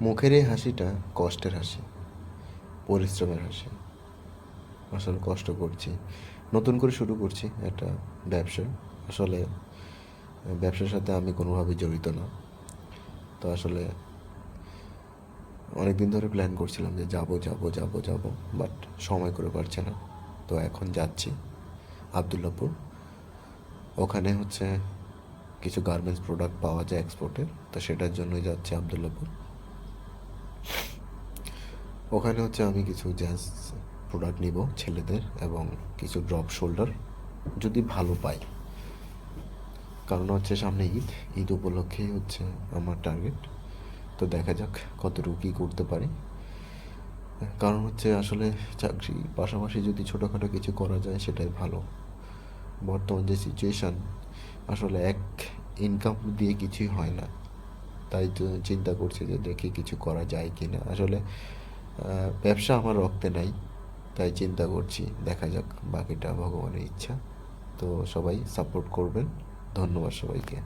মুখের এই হাসিটা কষ্টের হাসি, পরিশ্রমের হাসি। আসলে কষ্ট করছি। নতুন করে শুরু করছি একটা ব্যবসা। আসলে, ব্যবসার সাথে আমি কোনোভাবেই জড়িত না। তো আসলে অনেক দিন ধরে প্ল্যান করছিলাম যে যাব যাব যাব যাব বাট সময় করে পারছে না। তো এখন যাচ্ছি আবদুল্লাপুর। ওখানে হচ্ছে কিছু গার্মেন্টস প্রোডাক্ট পাওয়া যায় এক্সপোর্টের তো সেটার জন্যই যাচ্ছে আবদুল্লাপুর। ওখানে হচ্ছে আমি কিছু জ্যান্স প্রোডাক্ট নিব ছেলেদের এবং কিছু ড্রপ শোল্ডার যদি ভালো পাই। কারণ হচ্ছে সামনে ঈদ ঈদ উপলক্ষেই হচ্ছে আমার টার্গেট তো দেখা যাক কতটুকু কী করতে পারি। কারণ হচ্ছে আসলে চাকরি পাশাপাশি যদি ছোটোখাটো কিছু করা যায় সেটাই ভালো। বর্তমান যে সিচুয়েশান আসলে এক ইনকাম দিয়ে কিছুই হয় না। তাই চিন্তা করছি যে দেখি কিছু করা যায় কি না আসলে ব্যবসা আমার রক্তে নাই, তাই চিন্তা করছি, দেখা যাক, বাকিটা ভগবানের ইচ্ছা। তো সবাই সাপোর্ট করবেন। ধন্যবাদ সবাইকে।